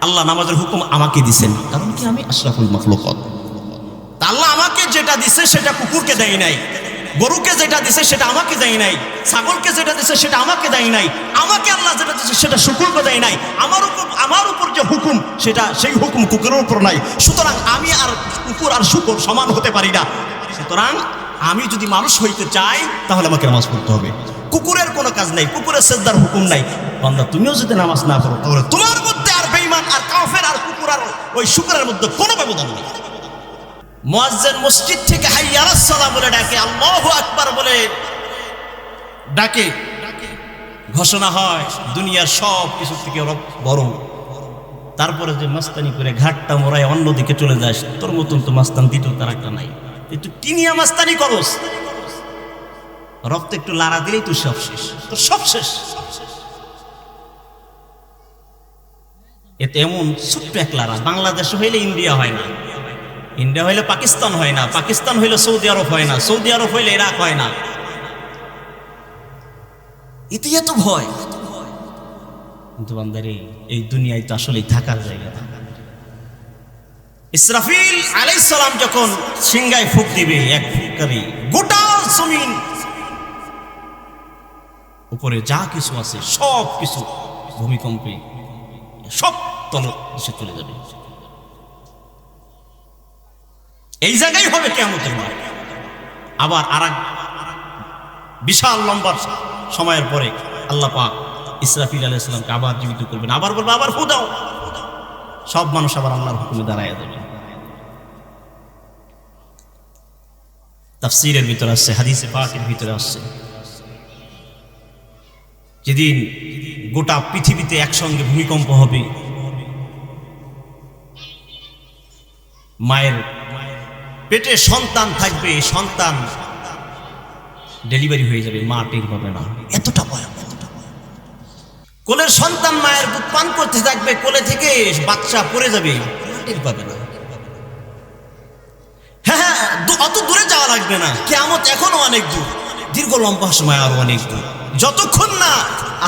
আল্লাহ নামাজের হুকুম আমাকে দিছেন। কারণ কি আমি আশরাফুল মখলুকত। আল্লাহ আমাকে যেটা দিছে সেটা কুকুরকে দেয় নাই। গরুকে যেটা দিছে সেটা আমাকে দেয় নাই। ছাগলকে যেটা দিছে সেটা আমাকে দেয় নাই। আমাকে আল্লাহ যেটা দিছে সেটা শুকুরকে দেয় নাই। আমার উপর আমার উপর যে হুকুম, সেটা সেই হুকুম কুকুরের উপর নাই। সুতরাং আমি আর কুকুর আর শুকুর সমান হতে পারি না। সুতরাং আমি যদি মানুষ হইতে চাই, তাহলে আমাকে নামাজ পড়তে হবে। কুকুরের কোনো কাজ নাই। কুকুরের সেজদার হুকুম নাই। বান্দা, তুমিও যদি নামাজ না পড়ো, তাহলে তোমার মধ্যে ওই শুকুরের মধ্যে কোনো ব্যবধান নেই। মুয়াজ্জিন মসজিদ থেকে হাইয়া বলে ডাকে, আল্লাহু আকবার বলে ডাকে। ঘোষণা হয়, দুনিয়ার সব কিছু থেকে বড় তারপরে যে মাস্তানি করে ঘাটটা মোড়ায় অন্যদিকে চলে যাস তোর মতন তো মাস্তান দ্বিতীয় তার একটা নাই। তুই কিনিয়া মাস্তানি করস। রক্ত একটু লাড়া দিলেই তুই সব শেষ, তোর সব শেষ সব শেষ। এতে এমন ছোট্ট এক লাড়া বাংলাদেশ হইলে ইন্ডিয়া হয় না। ইন্ডিয়া হইলে পাকিস্তান হয় না। পাকিস্তান হইলে সৌদি আরব হয় না। সৌদি আরব হইলে ইরাক হয় না। এতে এত ভয়। এই দুনিয়ায় তো আসলেই থাকার জায়গা। ইসরাফিল সালাম যখন সিংগায় ফুক দিবে, এক ফুকারি গোটা জমিন, উপরে যা কিছু আছে সব কিছু ভূমিকম্পে, সব তল দেশে চলে যাবে। এই জায়গায় হবে মাঠ। আবার আর বিশাল লম্বা সময়ের পরে আল্লাহ পাক ইসরাফিল আলাইসালামকে আবার জীবিত করবেন। আবার বলব, আবার ফু দাও। সব মানুষ আবার আল্লাহর হুকুমে দাঁড়ায় যাবে। তাফসিরের ভিতরে আসছে, হাদিসে পাকের ভিতরে আসছে। যেদিন গোটা পৃথিবীতে একসঙ্গে ভূমিকম্প হবে মায়ের পেটে সন্তান থাকবে, সন্তান ডেলিভারি হয়ে যাবে, মা টের পাবে না। এতটা ভয়। কোলের সন্তান মায়ের পান করতে থাকবে, কোলে থেকে বাচ্চা পড়ে যাবে পাবে না। হ্যাঁ হ্যাঁ অত দূরে যাওয়া লাগবে না। এখনও অনেক দূর। দীর্ঘ লম্বা সময় আরও অনেক দূর। যতক্ষণ না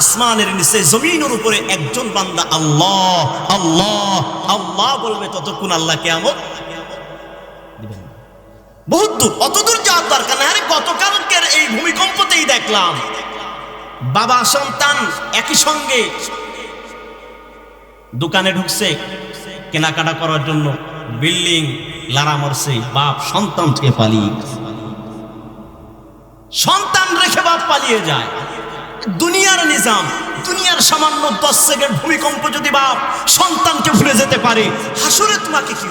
আসমানের নিচে, জমিনের উপরে একজন বান্দা আল্লাহ আল্লাহ আল্লাহ বলবে, ততক্ষণ আল্লাহ কেমন। বহুত দূর, অত দূর যাওয়ার দরকার না আরে গতকালকের এই ভূমিকম্পতেই দেখলাম। বাবা, সন্তান একই সঙ্গে দোকানে ঢুকছে, কেনাকাটা করার জন্য বিল্ডিং, লারা মরছে, বাপ সন্তান থেকে পালিয়ে সন্তান রেখে বাপ পালিয়ে যায়। দুনিয়ার নিজাম, দুনিয়ার সামান্য দশ সেকেন্ড ভূমিকম্প যদি বাপ সন্তানকে ভুলে যেতে পারে, হাসুরে তোমাকে কি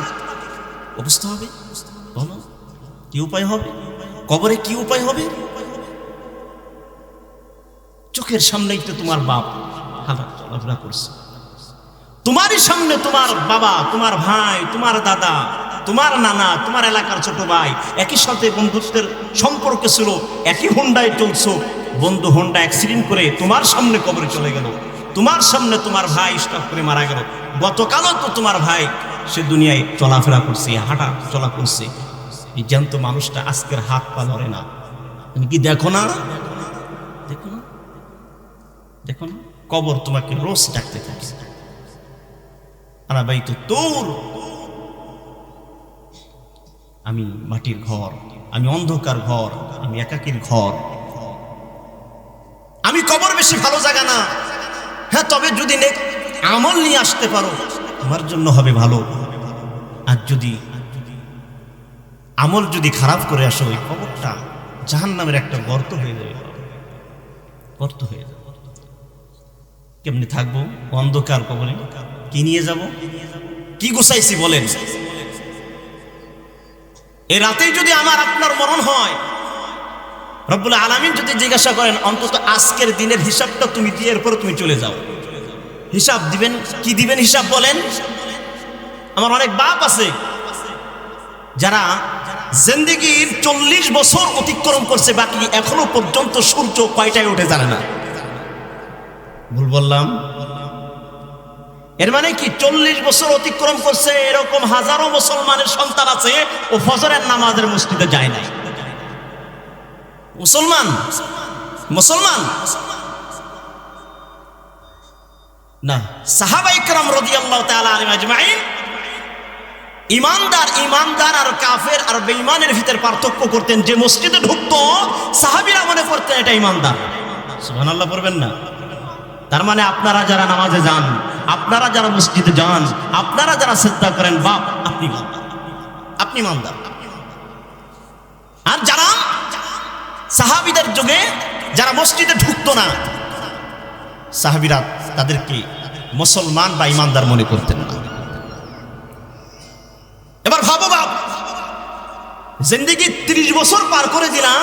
অবস্থা হবে? কি উপায় হবে? কবরে কি উপায় হবে? চোখের সামনেই তো তোমার বাপ। হাঁটা, চলাফেরা করছে। তোমারই সামনে তোমার বাবা, তোমার ভাই, তোমার দাদা, তোমার নানা, তোমার এলাকার ছোট ভাই, একই সাথে বন্ধুত্বের সম্পর্ক ছিল, একই হোন্ডায় চলছো। বন্ধু হোন্ডা অ্যাক্সিডেন্ট করে তোমার সামনে কবরে চলে গেল। তোমার সামনে তোমার ভাই স্টক করে মারা গেল। গতকালও তো তোমার ভাই, সে দুনিয়ায় চলাফেরা করছে, হাঁটা, চলা করছে। এই জ্যান্ত মানুষটা আজকের হাত পা ধরে না। তুমি কি দেখো না? দেখো না? দেখো না? কবর তোমাকে রোজ ডাকতে থাকে। আনা ভাই তো তোর। আমি মাটির ঘর, আমি অন্ধকার ঘর, আমি একাকির ঘর। আমি কবর বেশি ভালো জায়গা না। হ্যাঁ তবে যদি আমল নিয়ে আসতে পারো, তোমার জন্য হবে ভালো। আর যদি আমল যদি খারাপ করে আসো, ওই কবরটা জাহান নামের একটা গর্ত হয়ে যাবে। গর্ত হয়ে যাবে। কেমনি থাকব? অন্ধকার কবরে। কি নিয়ে যাব? কি গুছাইছি বলেন? এই রাতেই যদি আমার আপনার মরণ হয়, রব্বুল আলামিন যদি জিজ্ঞাসা করেন, অন্তত আজকের দিনের হিসাবটা তুমি দিয়ে এরপর তুমি চলে যাও। হিসাব দিবেন? কি দিবেন হিসাব বলেন? আমার অনেক বাপ আছে, যারা জিন্দিগির চল্লিশ বছর অতিক্রম করছে, বাকি এখনও পর্যন্ত সূর্য কয়টায় উঠে জানে না। ভুল বললাম? এর মানে কি, চল্লিশ বছর অতিক্রম করছে, এরকম হাজারো মুসলমানের সন্তান আছে ও ফজরের নামাজের মসজিদে যায় নাই। মুসলমান? মুসলমান? না। সাহাবাইকরাম রাদিয়াল্লাহু তাআলা আলাইহিম আজমাইন ইমানদার ইমানদার আর কাফের আর বেঈমানের ভিতর পার্থক্য করতেন। যে মসজিদে ঢুকতো, সাহাবীরা মনে করতেন এটা ইমানদার। সুবহানাল্লাহ পড়বেন না। তার মানে আপনারা যারা নামাজে যান, আপনারা যারা মসজিদে যান, আপনারা যারা শ্রদ্ধা করেন, বাপ, আপনি আপনি ইমানদার। আর যারা সাহাবিদের যুগে যারা মসজিদে ঢুকতো না, সাহাবিরা তাদেরকে মুসলমান বা ইমানদার মনে করতেন না। এবার ভাবো বাপ, জিন্দিগি ত্রিশ বছর পার করে দিলাম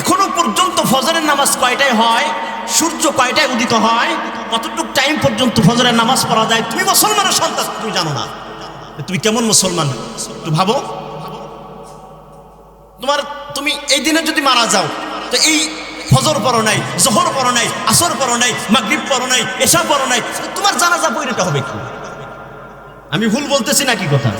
এখনও পর্যন্ত ফজরের নামাজ কয়টায় হয়, সূর্য কয়টায় উদিত হয়, কতটুক টাইম পর্যন্ত ফজরের নামাজ পড়া যায়, তুমি মুসলমানের সন্তান, তুমি জানো না। তুমি কেমন মুসলমান? একটু ভাবো। তোমার, তুমি এই দিনে যদি মারা যাও, তো এই ফজর পড়ো নাই, জহর পড়ো নাই, আসর পড়ো নাই, মাগরিব পড়ো নাই এসা পড়ো নাই, তোমার জানাজা বইটা হবে কি? আমি ভুল বলতেছি নাকি কথা?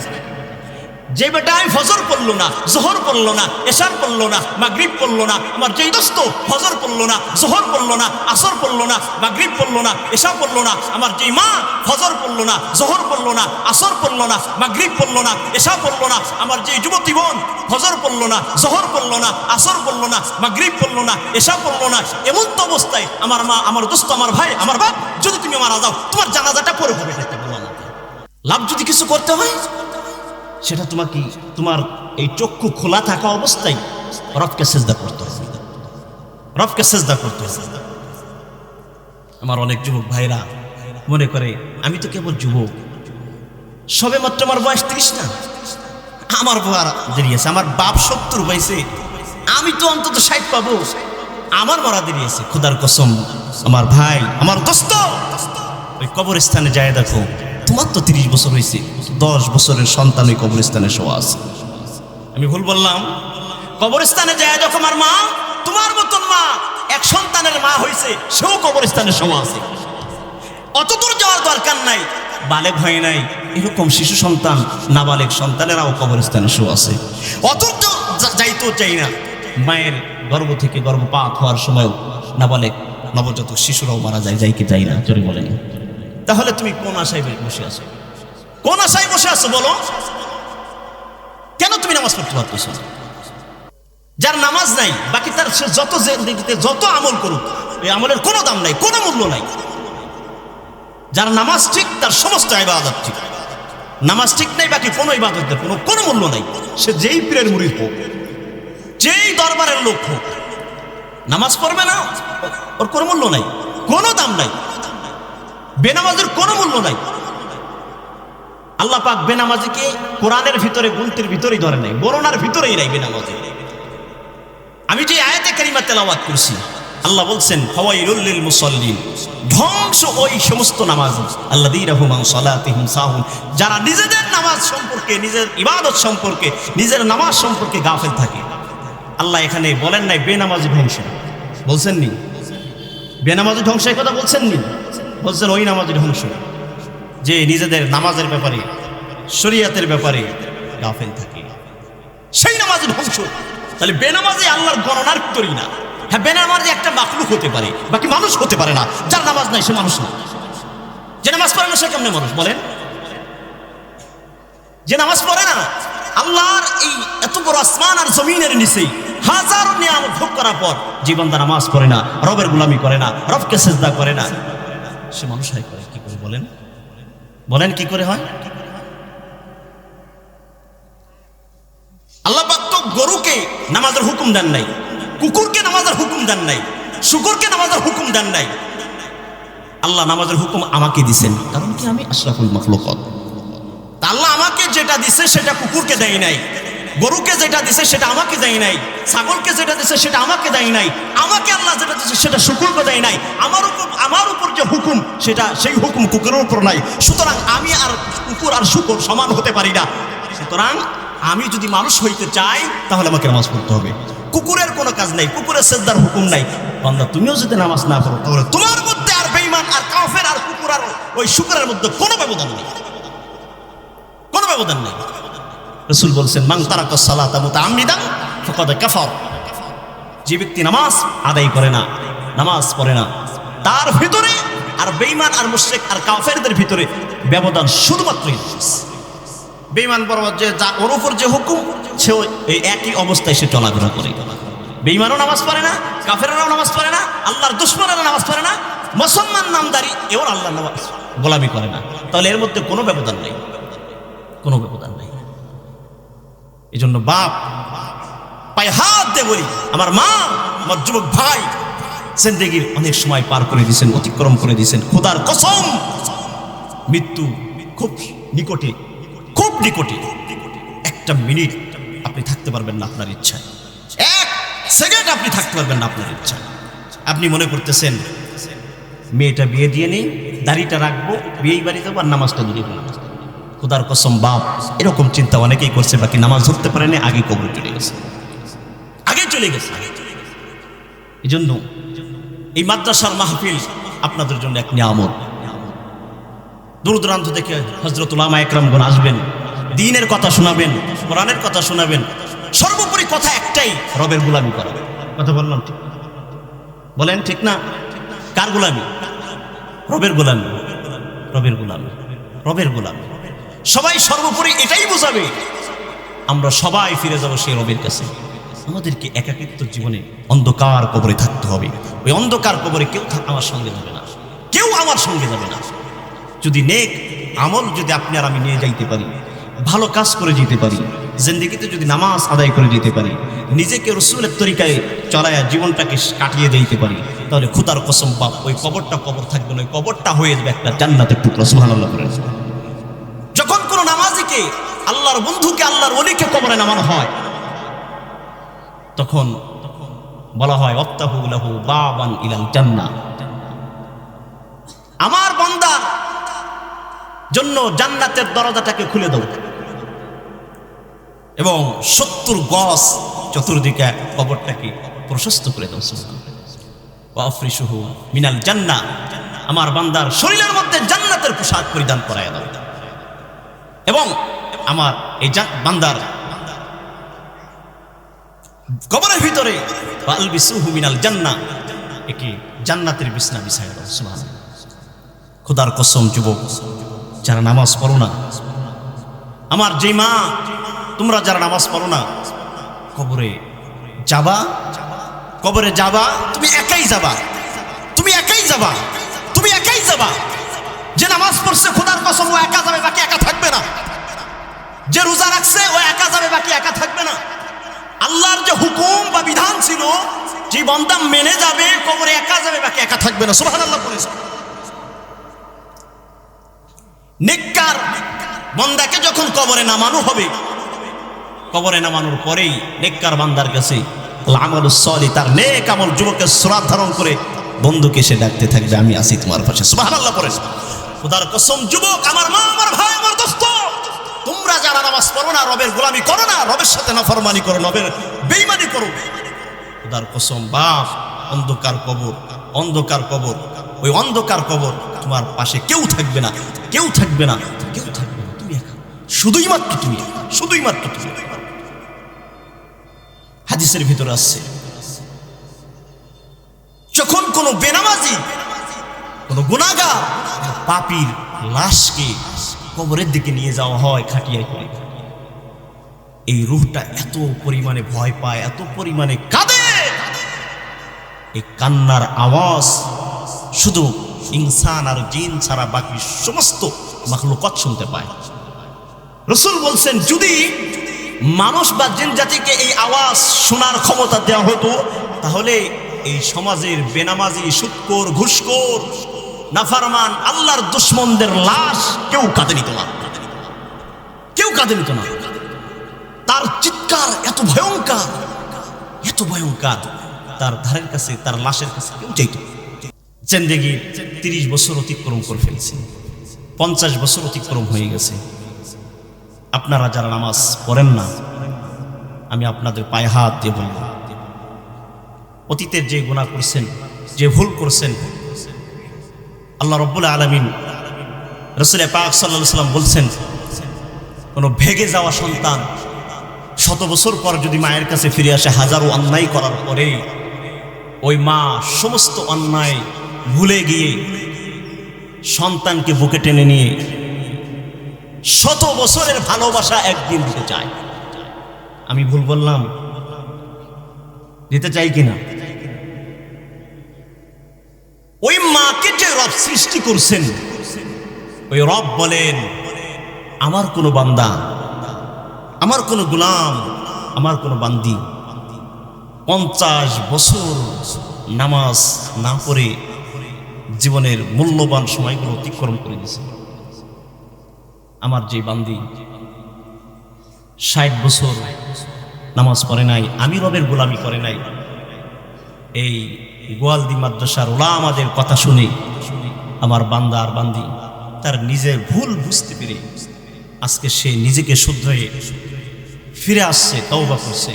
যে বেটায় ফজর পড়ল না জোহর পড়ল না এশার পড়ল না মাগরিব পড়ল না আমার যেই দোস্ত ফজর পড়ল না জোহর পড়ল না আসর পড়ল না মাগরিব পড়ল না এশা পড়ল না আমার যেই মা ফজর পড়ল না জোহর পড়ল না আসর পড়ল না মাগরিব পড়ল না এশা পড়ল না আমার যেই যুবতী বোন ফজর পড়ল না জোহর পড়ল না আসর পড়ল না মাগরিব পড়ল না এশা পড়ল না এমন তো অবস্থায় আমার মা আমার দোস্ত আমার ভাই আমার বাপ যদি তুমি মারা যাও তোমার জানাজাটা পরে হবে লাভ যদি কিছু করতে হয় সেটা তোমাকে, তোমার এই চক্ষু খোলা থাকা অবস্থায় রফকে সেজদা করতে হবে। রফকে সেজদা করতে হবে। আমার অনেক যুবক ভাইরা মনে করে, আমি তো কেবল যুবক। সবে মাত্র আমার বয়স ত্রিশ না? আমার বয়ার দেরি আছে, আমার বাপ সত্তর বয়সে। আমি তো অন্তত ষাট পাবো। আমার মরা দেরি আছে, খুদার কসম। আমার ভাই, আমার দোস্ত, ওই কবরস্থানে যায় দেখো। তোমার তো তিরিশ বছর হয়েছে দশ বছরের সন্তান ওই কবরস্থানে শোয়া আছে। আমি ভুল বললাম? কবরস্থানে যায় যখন আমার মা, তোমার মতন মা, এক সন্তানের মা হয়েছে সেও কবরস্থানে শোয়া আছে। অত দূর যাওয়ার দরকার নাই, বালেক হয় নাই, এরকম শিশু সন্তান, নাবালেক সন্তানেরাও কবরস্থানে শো আছে। অত যাইতেও চাই না। মায়ের গর্ভ থেকে গর্ভপাত হওয়ার সময় নাবালেক, নবজাতক শিশুরাও মারা যায় যাই কি যাই না চলে বলেন। তাহলে তুমি কোন আশায় বসে আছো? কোন আশায় বসে আছো বলো? কেন তুমি নামাজ পড়তে পারতেছো যার নামাজ নাই, বাকি তার সে যত যত আমল করুক, এই আমলের কোনো দাম নাই, কোনো মূল্য নাই। যার নামাজ ঠিক, তার সমস্ত ইবাদত ঠিক। নামাজ ঠিক নাই, বাকি কোনো ইবাদতের কোনো কোনো মূল্য নাই। সে যেই পীরের মুড়ির হোক, যেই দরবারের লোক হোক, নামাজ পড়বে না, ওর কোনো মূল্য নাই, কোনো দাম নাই। বেনামাজের কোনো মূল্য নাই। আল্লাহ পাক বেনামাজিকে কোরআনের ভিতরে গুনতির ভিতরেই ধরে নাই বরণার ভিতরেই নাই বেনামাজি। আমি যে আয়াতে কারিমা তেলাওয়াত করছি, আল্লাহ বলছেন, ফাওয়াইলুল লিল মুসাল্লিন ধ্বংস ওই সমস্ত নামাজ। আল্লাযীনাহুম আন সালাতিহিম সাহুন, যারা নিজেদের নামাজ সম্পর্কে, নিজের ইবাদত সম্পর্কে, নিজের নামাজ সম্পর্কে গাফেল থাকে। আল্লাহ এখানে বলেন নাই, বেনামাজি ধ্বংস বলছেন নি বেনামাজি ধ্বংস এই কথা বলছেন নি বলছেন ওই নামাজি ধ্বংস যে নিজেদের নামাজের ব্যাপারে, শরিয়াতের ব্যাপারে গাফেল থাকে। সেই নামাজি ধ্বংস তাহলে বেনামাজি আল্লাহর গণনার করি না। হ্যাঁ বেনামাজি একটা মাকলুক হতে পারে, বাকি মানুষ হতে পারে না। যার নামাজ নাই, সে মানুষ না। যে নামাজ পড়ে না, সে কেমনে মানুষ? বলেন। যে নামাজ পড়ে না, আল্লাহর এই এত বড় আসমান আর জমিনের নিচেই হাজারো নিয়ামত ভোগ করার পর জীবনদা নামাজ পড়ে না, রবের গুলামি করে না, রবকে সেজদা করে না। সে মানুষ হয় করে, কি করে বলেন? বলেন কি করে হয়? আল্লাহ তো গরুকে নামাজের হুকুম দেন নাই, কুকুরকে নামাজের হুকুম দেন নাই, শুকুরকে নামাজের হুকুম দেন নাই। আল্লাহ নামাজের হুকুম আমাকে দিছেন, কারণ কি আমি আশরাফুল মখলুকত। আল্লাহ আমাকে যেটা দিছে সেটা কুকুরকে দেয় নাই। গরুকে যেটা দিছে সেটা আমাকে দেয় নাই, ছাগলকে যেটা দিছে সেটা আমাকে দেয় নাই, আমাকে আল্লাহ যেটা দিছে সেটা শুকুরকে দেয় নাই, আমার উপর আমার উপর যে হুকুম, সেটা সেই হুকুম কুকুরের উপর নাই। সুতরাং আমি আর কুকুর আর শুকুর সমান হতে পারি না। সুতরাং আমি যদি মানুষ হইতে চাই, তাহলে আমাকে নামাজ পড়তে হবে। কুকুরের কোনো কাজ নাই, কুকুরের সেজদার হুকুম নাই। বান্দা, তুমিও যদি নামাজ না পড়ো, তাহলে তোমার মধ্যে আর বেইমান আর কাফের, আর কুকুর, আর ওই শুকুরের মধ্যে কোনো ব্যবধান নেই। কোনো ব্যবধান নেই। রসুল বলছেন মাং তারাকা সালাতা মুতাআম্মিদান ফাকাদ কাফার। যে ব্যক্তি নামাজ আদায় করে না, নামাজ পড়ে না, তার ভিতরে আর বেঈমান আর মুশরিক আর কাফেরদের ভিতরে ব্যবধান শুধুমাত্র বেঈমান বরাবর যে, যা ওর উপর যে হুকুম সে এই একই অবস্থায় সে চলাফেরা করে। বেঈমানও নামাজ পড়ে না, কাফেররাও নামাজ পড়ে না, আল্লাহর দুশ্মনেরা নামাজ পড়ে না, মুসলমান নামদারি, এও আল্লাহ নামাজ গোলামি করে না। তাহলে এর মধ্যে কোনো ব্যবধান নেই, কোনো ব্যবধান নেই। এই জন্য বাপ, পায়ে হাত দিয়ে বলি, আমার মা, আমার যুবক ভাই, জিন্দেগির অনেক সময় পার করে দিয়েছেন, অতিক্রম করে দিয়েছেন। খোদার কসম, মৃত্যু খুব নিকটে খুব নিকটে। একটা মিনিট আপনি থাকতে পারবেন না আপনার ইচ্ছায়। এক সেকেন্ড আপনি থাকতে পারবেন না আপনার ইচ্ছা আপনি মনে করতেছেন, মেয়েটা বিয়ে দিয়ে নেই, দাড়িটা রাখব, বিয়েই বাড়ি যাব আর নামাজটা দূরে খুদার কসম, বাপ, এরকম চিন্তা অনেকেই করছে, বাকি নামাজ ধরতে পারেনি আগে কবর চলে গেছে। আগে চলে গেছে। এই জন্য এই মাদ্রাসার মাহফিল আপনাদের জন্য এক নিয়ামত। দূর দূরান্ত থেকে হজরতুল্লামা একরামগণ আসবেন, দিনের কথা শোনাবেন, কোরআনের কথা শোনাবেন, সর্বোপরি কথা একটাই, রবের গুলামি করা। কথা বললাম ঠিক? বলেন ঠিক না? কার গুলামি? রবের গুলামি। রবের গুলামি। রবের গুলামি। সবাই সর্বোপরি এটাই বোঝাবে। আমরা সবাই ফিরে যাব সেই রবের কাছে। আমাদেরকে একাকিত্ব জীবনে অন্ধকার কবরে থাকতে হবে। ওই অন্ধকার কবরে কেউ আমার সঙ্গে যাবে না। কেউ আমার সঙ্গে যাবে না। যদি নেক আমল যদি আপনি আর আমি নিয়ে যাইতে পারি, ভালো কাজ করে যেতে পারি, জিন্দিগিতে যদি নামাজ আদায় করে যেতে পারি, নিজেকে রসুলের তরিকায় চলায়া জীবনটাকে কাটিয়ে দিতে পারি, তাহলে খুদার কসম ওই কবরটা কবর থাকবে না, ওই কবরটা হয়ে যাবে একটা জান্নাতের টুকরা, সুবহানাল্লাহ করে যখন কোনো নামাজিকে আল্লাহর বন্ধুকে আল্লাহর অলিকে কবরে নামানো হয়। তখন বলা হয়, অত্তাহু লাহু বাবান ইলাল জান্নাহ আমার বন্দার জন্য জান্নাতের দরজাটাকে খুলে দাও। এবং সত্তর গজ চতুর্দিকে কবরটাকে প্রশস্ত করে দাও, সুবহানাল্লাহ। মিনাল জান্না। আমার বান্দার শরীরের মধ্যে জান্নাতের পোশাক পরিধান করায় দাও। এবং আমার এই জান- বান্দার কবরের ভিতরে মিনাল জান্না, একে জান্নাতের বিছনা বিছায় দাও খোদার কসম যুবক, যারা নামাজ পড়ো না, আমার যে মা, তোমরা যারা নামাজ পড়ো না, কবরে যাবা কবরে যাবা, তুমি একাই যাবা, তুমি একাই যাবা, তুমি একাই যাবা। নামাজ পড়ছে, খোদার কসম, ও একা যাবে, বাকি একা থাকবে না। যে রোজা রাখছে, ও একা যাবে, বাকি একা থাকবে না। আল্লাহর যে হুকুম বা বিধান ছিল, যে বন্দা মেনে যাবে, কবরে একা যাবে, বাকি একা থাকবে না। সুবহানাল্লাহ বলেছে নেককার বন্দাকে যখন কবরে নামানো হবে, কবরে নামানোর পরেই নেককার বান্দার কাছে আমল সলি তার নেক আমল যুবকের শ্রাদ ধারণ করে বন্ধুকে সে ডাকতে থাকবে, আমি আসি তোমার পাশে। সুবহানাল্লাহ পড়ে খোদার কসম, যুবক, আমার মা, আমার ভাই, আমার দোস্ত, তোমরা যারা নামাজ পড়ো না, রবের গোলামি করো না, রবের সাথে নাফরমানি করো, রবের বেইমানি করো। খোদার কসম, বাপ, অন্ধকার কবর অন্ধকার কবর, ওই অন্ধকার কবর তোমার পাশে কেউ থাকবে না, কেউ থাকবে না, কেউ থাকবে না, তুমি একা, শুধুই মাত্র তুমি, শুধুই মাত্র তুমি। হাদিসের ভিতরে আসছে, যখন কোনো বেনামাজি, কোনো গুণাগার পাপির লাশকে কবরের দিকে নিয়ে যাওয়া হয় খাটিয়ায় করে। এই রুহটা এত পরিমাণে ভয় পায়, এত পরিমাণে কাঁদে। এই কান্নার আওয়াজ শুধু ইনসান আর জিন ছাড়া বাকি সমস্ত মাখলুকত শুনতে পায়। রসুল বলছেন, যদি মানুষ বা জিন জাতিকে এই আওয়াজ শোনার ক্ষমতা দেওয়া হতো, তাহলে এই সমাজের বেনামাজি, সুৎকর, ঘুষখোর নাফারমান, আল্লাহর দুশ্মনদের লাশ কেউ কাঁদে নিত না। কেউ কাঁদে নিত না। তার চিৎকার এত ভয়ঙ্কর এত ভয়ঙ্কর। তার ধারের কাছে, তার লাশের কাছে কেউ চাইত জেন্দেগি তিরিশ বছর অতিক্রম করে ফেলছে। পঞ্চাশ বছর অতিক্রম হয়ে গেছে। আপনারা যারা নামাজ পড়েন না, আমি আপনাদের পায়ে হাত দিয়ে বলব, অতীতের যে গুণা করছেন, যে ভুল করছেন আল্লাহ রব্বুল আলমিন রসুল পাক সাল্লাহ সাল্লাম বলছেন, কোনো ভেগে যাওয়া সন্তান শত বছর পর যদি মায়ের কাছে ফিরে আসে, হাজারো অন্যায় করার পরে ওই মা সমস্ত অন্যায় ভুলে গিয়ে সন্তানকে বুকে টেনে নিয়ে শত বছরের ভালোবাসা একদিন দিতে চায়। আমি ভুল বললাম? দিতে চাই কিনা? রব সৃষ্টি করছেন। ওই রব বলেন, আমার কোনো বান্দা, আমার কোনো গুলাম, আমার কোনো বান্দি পঞ্চাশ বছর নামাজ না পড়ে জীবনের মূল্যবান সময়গুলো অতিক্রম করে দিয়েছে। আমার যে বান্দি ষাট বছর নামাজ পড়ে নাই, আমি রবের গোলামি করে নাই। এই গোয়ালদি মাদ্রাসার ওলা আমাদের কথা শুনে আমার বান্দা আর বান্দি, তার নিজের ভুল বুঝতে পেরে আজকে সে নিজেকে শুদ্ধ হয়ে ফিরে আসছে, তওবা করছে।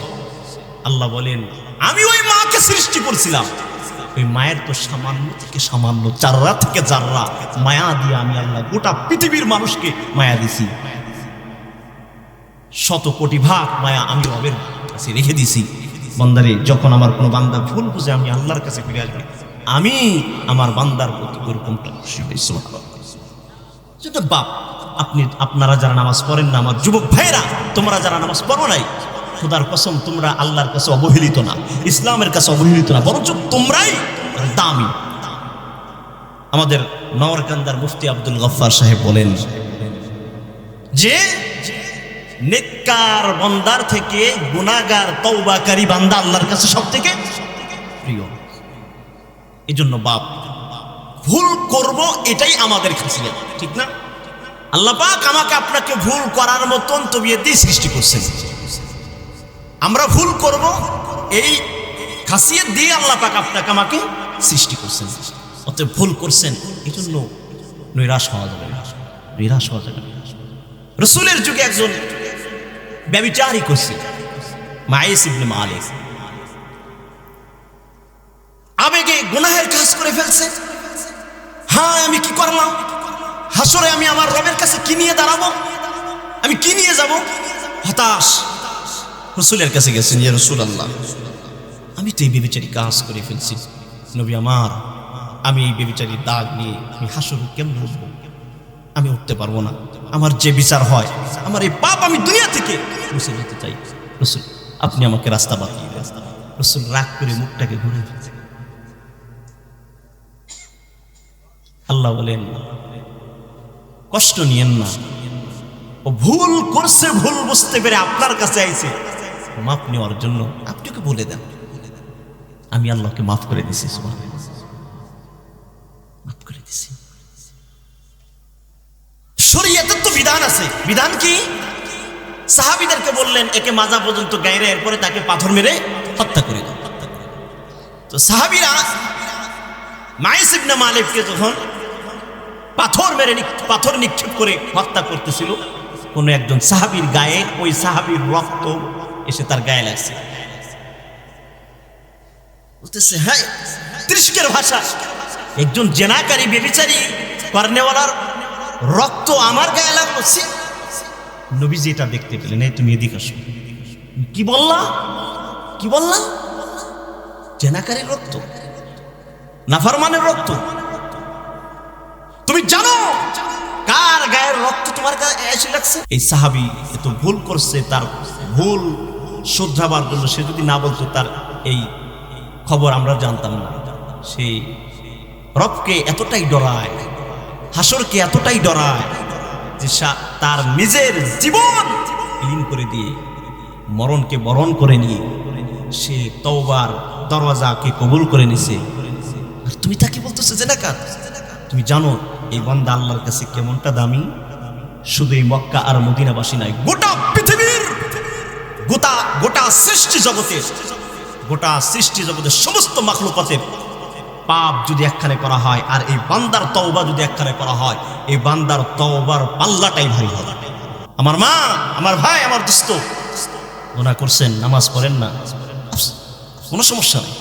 আল্লাহ বলেন, আমি ওই মাকে সৃষ্টি করছিলাম। ওই মায়ের তো সামান্য থেকে সামান্য চাররা থেকে চাররা মায়া দিয়ে আমি আল্লাহ গোটা পৃথিবীর মানুষকে মায়া দিছি। শত কোটি ভাগ মায়া আমি রবের কাছে রেখে দিছি। বন্দারে, যখন আমার কোনো বান্দা ভুল বুঝে আমি আল্লাহর কাছে ফিরে আসবে আমি আমার বান্দার প্রতি ওরকমটা খুশি হই। যেটা বাপ, আপনি, আপনারা যারা নামাজ পড়েন না, আমার যুবক ভাইরা তোমরা যারা নামাজ পড়ো নাই, খোদার কসম, তোমরা আল্লাহর কাছে অবহেলিত না, ইসলামের কাছে অবহেলিত না, বরঞ্চ তোমরাই দামি আমাদের নওয়ারকান্দার মুফতি আব্দুল গফফার সাহেব বলেন, যে নেককার বন্দার থেকে গুনাগার তওবাকারী বান্দা আল্লাহর কাছে সব থেকে এই জন্য বাপ, ভুল করব এটাই আমাদের খাসিয়াত ঠিক না? আল্লাহ পাক আমাকে আপনাকে ভুল করার মতন তবিয়ত দিয়ে সৃষ্টি করছেন। আমরা ভুল করব, এই খাসিয়ত দিয়ে আল্লাহ পাক আপনাকে আমাকে সৃষ্টি করছেন। অতএব ভুল করছেন এই জন্য নিরাশ হওয়া যাবে না। নিরাশ হওয়া যাবে না। রসুলের যুগে একজন ব্যবিচারই করছে, মায়েস ইবনে মালিক। আবেগে গুনাহের কাজ করে ফেলছে। হ্যাঁ আমি কি করলাম? হাসরে আমি আমার রবের কাছে কি নিয়ে দাঁড়াবো? আমি কি নিয়ে যাব? হতাশ। রসুলের কাছে গেছেন যে রসুল আল্লাহ আমি তো এই বেবিচারি কাজ করে ফেলছি। নবী আমার, আমি এই বেবিচারির দাগ নিয়ে আমি হাসর কেমন উঠবো? আমি উঠতে পারব না। আমার যে বিচার হয়, আমার এই পাপ আমি দুনিয়া থেকে মুছে যেতে চাই। রসুল, আপনি আমাকে রাস্তা বাতিয়ে দেন। রসুল রাগ করে মুখটাকে ঘুরে ফেলছে আল্লাহ বলেন, কষ্ট নিয়েন না। ও ভুল করছে, ভুল বুঝতে পেরে আপনার কাছে আইছে। মাপ নেওয়ার জন্য আপনি ওকে বলে দেন। আমি আল্লাহকে মাফ করে দিছি। মাফ করে দিছি। শরীয়তের তো বিধান আছে। বিধান কি? সাহাবিদেরকে বললেন, একে মাজা পর্যন্ত গাইরে, এরপরে তাকে পাথর মেরে হত্যা করে দাও। তো সাহাবিরা মাইস ইবনে মালিককে যখন পাথর মেরে পাথর নিক্ষেপ করে হত্যা করতেছিল। কোন একজন সাহাবীর গায়ে ওই সাহাবীর রক্ত এসে তার গায়ে লাগছে। বলতেছে হ্যাঁ ত্রিশকের ভাষা। একজন জেনাকারী বেবিচারী কর্নেওয়ালার রক্ত আমার গায়ে লাগল। নবীজি এটা দেখতে পেলেন। এই তুমি এদিকে আসো। কি বললা? কি বললা? জেনাকারীর রক্ত, নাফারমানের রক্ত। কার গায়ের রক্ত তোমার গায়ে এসে লাগছে? এই সাহাবি এত ভুল করছে, তার ভুল শুধরাবার জন্য সে যদি না বলতো, তার এই খবর আমরা জানতাম না। সে রবকে এতটাই ডরায়, হাসরকে এতটাই ডরায়, যে তার নিজের জীবন বিলীন করে দিয়ে, মরণকে বরণ করে নিয়ে, সে তওবার দরওয়াজাকে কবুল করে নিছে। আর তুমি তাকে বলতেছো কাজ তুমি জানো এই বান্দা আল্লাহর কাছে কেমনটা দামি? শুধু এই মক্কা আর মদিনাবাসী নাই গোটা পৃথিবীর, গোটা গোটা সৃষ্টি জগতের গোটা সৃষ্টি জগতের সমস্ত মাখলুকাতের পাপ যদি একখানে করা হয় আর এই বান্দার তওবা যদি একখানে করা হয়, এই বান্দার তওবার পাল্লাটাই ভারী হবে। আমার মা, আমার ভাই, আমার দোস্ত গোনা করছেন, নামাজ পড়েন না। কোনো সমস্যা নেই,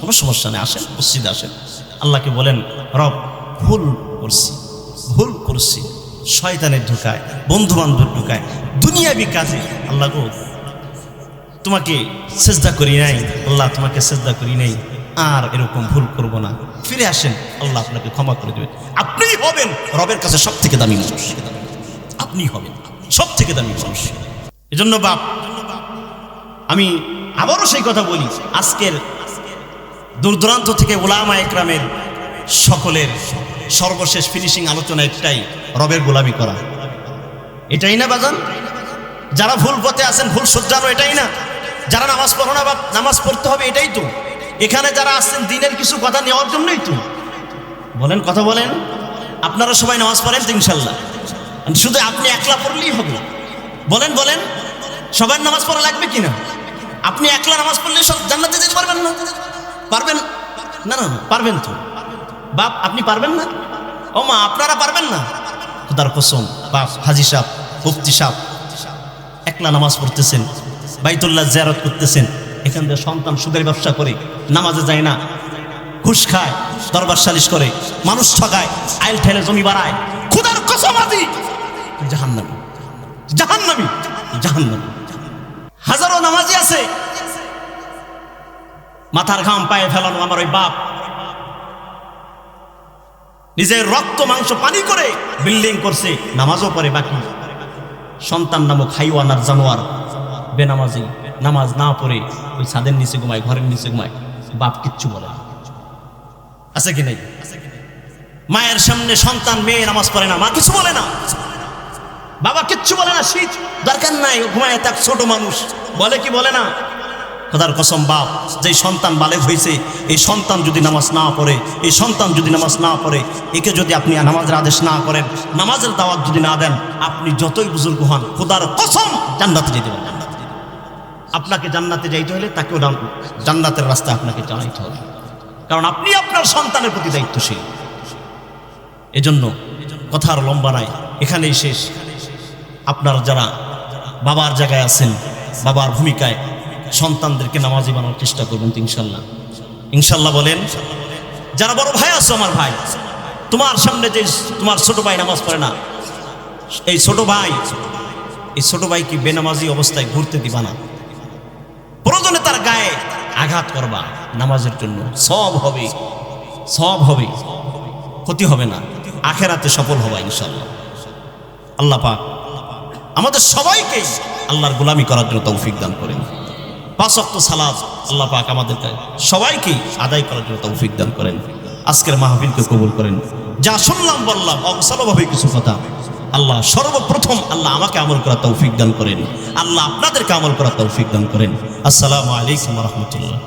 কোনো সমস্যা নেই, আসেন, মসজিদে আসেন। আল্লাহকে বলেন, রব ভুল করছি ভুল করছি। শয়তানের ঢুকায় বন্ধু বান্ধব ঢুকায়, দুনিয়াবি কাজে। আল্লাহ গো, তোমাকে সেজদা করি নাই। আল্লাহ তোমাকে সেজদা করি নাই। আর এরকম ভুল করব না। ফিরে আসেন, আল্লাহ আপনাকে ক্ষমা করে দেবেন। আপনিই হবেন রবের কাছে সব থেকে দামি মানুষ। আপনি হবেন সব থেকে দামি মানুষ। এজন্য বাপ, আমি আবারও সেই কথা বলি। আজকের দূর দূরান্ত থেকে ওলামা একরামের সকলের সর্বশেষ ফিনিশিং আলোচনা একটাই রবের গোলামি করা। এটাই না বাজান? যারা ভুল পথে আছেন ভুল সজ্জানো এটাই না। যারা নামাজ পড়ো না বা নামাজ পড়তে হবে এটাই তো। এখানে যারা আসছেন দিনের কিছু কথা নেওয়ার জন্যই তো। বলেন কথা বলেন। আপনারা সবাই নামাজ পড়েন তো ইনশাল্লাহ। শুধু আপনি একলা পড়লেই হবে। বলেন বলেন। সবার নামাজ পড়া লাগবে কিনা আপনি একলা নামাজ পড়লে সব জান্নাতে যেতে পারবেন না। পারবেন? না না, পারবেন তো। বাপ, আপনি পারবেন না? ও মা, আপনারা পারবেন না? খুদার কসম, বাপ, হাজি সাহ মুফতি সাহ একলা নামাজ পড়তেছেন, বাইতুল্লাহ জিয়ারত করতেছেন, এখান থেকে সন্তান সুদের ব্যবসা করে, নামাজে যায় না, ঘুষ খায়, দরবার সালিশ করে, মানুষ ঠকায়, আইল ঠেলে জমি বাড়ায়। খুদার কসম আদি জাহান্নামি জাহান্নামি জাহান্নামি। হাজারো নামাজি আছে। মাথার ঘাম পায়ে ফেলানো আমার ওই বাপ নিজের রক্ত, মাংস, পানি করে বিল্ডিং করছে, নামাজও পড়ে বাকি। সন্তান নামক হাইওয়ানার জানোয়ার বেনামাজি নামাজ না পড়ে ওই ছাদের নিচে ঘুমায়, ঘরের নিচে ঘুমায়। বাপ কিচ্ছু বলে না। আছে কি নাই? মায়ের সামনে সন্তান, মেয়ে নামাজ পড়ে না, মা কিছু বলে না। বাবা কিচ্ছু বলে না, শীত দরকার নাই, ঘুমায় তাক ছোট মানুষ। বলে কি বলে না? খোদার কসম বাপ যে সন্তান বালেক হয়েছে এই সন্তান যদি নামাজ না পড়ে, এই সন্তান যদি নামাজ না পড়ে, একে যদি আপনি নামাজের আদেশ না করেন, নামাজের দাওয়াত যদি না দেন, আপনি যতই বুজুর্গ হন, খোদার কসম জান্নাতে যেতে পারেন আপনাকে জান্নাতে যাইতে হলে তাকেও জান- জান্নাতের রাস্তা আপনাকে জানাইতে হবে। কারণ আপনি আপনার সন্তানের প্রতি দায়িত্বশীল। এজন্য কথার লম্বা নাই এখানেই শেষ। আপনার যারা বাবার জায়গায় আছেন, বাবার ভূমিকায় সন্তানদেরকে নামাজি বানানোর চেষ্টা করবেন তো ইনশাল্লাহ। ইনশাল্লাহ বলেন, যারা বড় ভাই আছো আমার ভাই, তোমার সামনে যে তোমার ছোট ভাই নামাজ পড়ে না, এই ছোট ভাই, এই ছোট ভাই কি বেনামাজি অবস্থায় ঘুরতে দিবা না। প্রয়োজনে তার গায়ে আঘাত করবা নামাজের জন্য। সব হবে সব হবে, ক্ষতি হবে না। আখেরাতে সফল হবা ইনশাল্লাহ। আল্লাহ পাক আমাদের সবাইকে আল্লাহর গোলামি করার জন্য তৌফিক দান করেন। পাঁচ অক্ত সালাদ আল্লাহ পাক আমাদেরকে সবাইকে আদায় করার জন্য তৌফিক দান করেন। আজকের মাহফিলকে কবুল করেন। যা শুনলাম, বললাম অবসালভাবে কিছু কথা। আল্লাহ সর্বপ্রথম আল্লাহ আমাকে আমল করা তৌফিক দান করেন। আল্লাহ আপনাদেরকে আমল করা তৌফিক দান করেন। আসসালামু আলাইকুম রহমতুল্লাহ।